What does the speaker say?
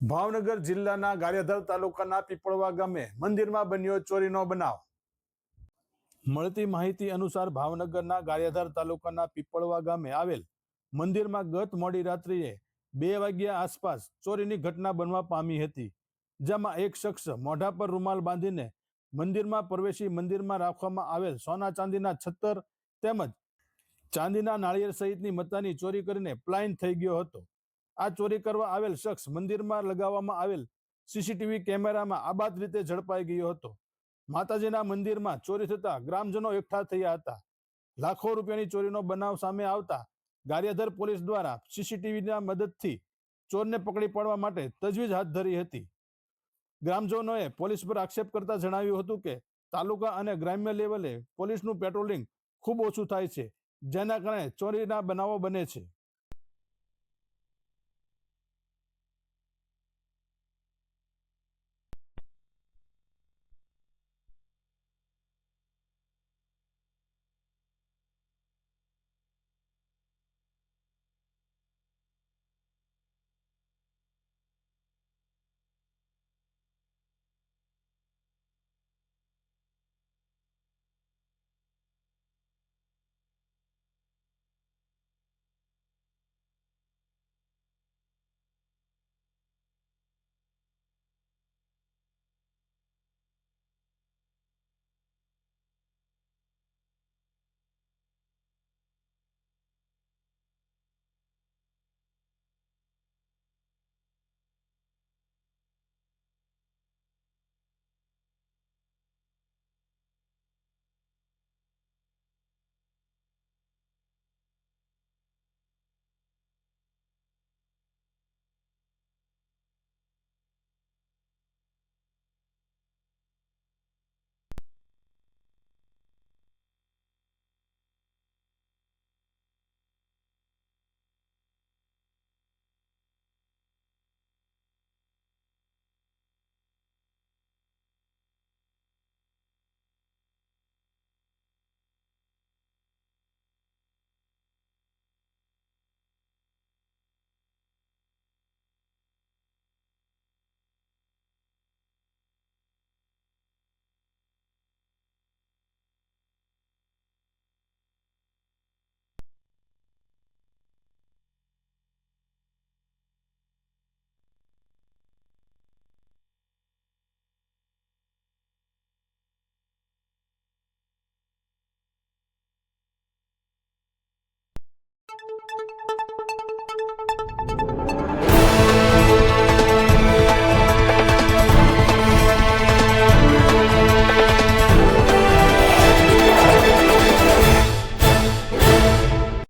ભાવનગર જિલ્લાના ગારિયાધાર તાલુકાના પીપળવા ગામે મંદિરમાં બન્યો ચોરીનો બનાવ. મળતી માહિતી અનુસાર ભાવનગરના ગારિયાધાર તાલુકાના પીપળવા ગામે આવેલ મંદિરમાં ગત મોડી રાત્રિએ બે વાગ્યા આસપાસ ચોરીની ઘટના બનવા પામી હતી, જેમાં એક શખ્સ મોઢા પર રૂમાલ બાંધીને મંદિરમાં પ્રવેશી મંદિરમાં રાખવામાં આવેલ સોના ચાંદીના છત્તર તેમજ ચાંદીના નાળિયેર સહિતની મતાની ચોરી કરીને પ્લાઇન થઈ ગયો હતો. આ ચોરી કરવા આવેલ શખ્સ મંદિરમાં લગાવવામાં આવેલ સીસીટીવી કેમેરામાં આબાદ રીતે ઝડપાઈ ગયો હતો. માતાજીના મંદિરમાં ચોરી થતા ગ્રામજનો એકઠા થયા હતા. લાખો રૂપિયાની ચોરીનો બનાવ સામે આવતા ગારિયાધર પોલીસ દ્વારા સીસીટીવીના મદદથી ચોરને પકડી પાડવા માટે તજવીજ હાથ ધરી હતી. ગ્રામજનોએ પોલીસ પર આક્ષેપ કરતા જણાવ્યું હતું કે, તાલુકા અને ગ્રામ્ય લેવલે પોલીસનું પેટ્રોલિંગ ખૂબ ઓછું થાય છે, જેના કારણે ચોરીના બનાવો બને છે.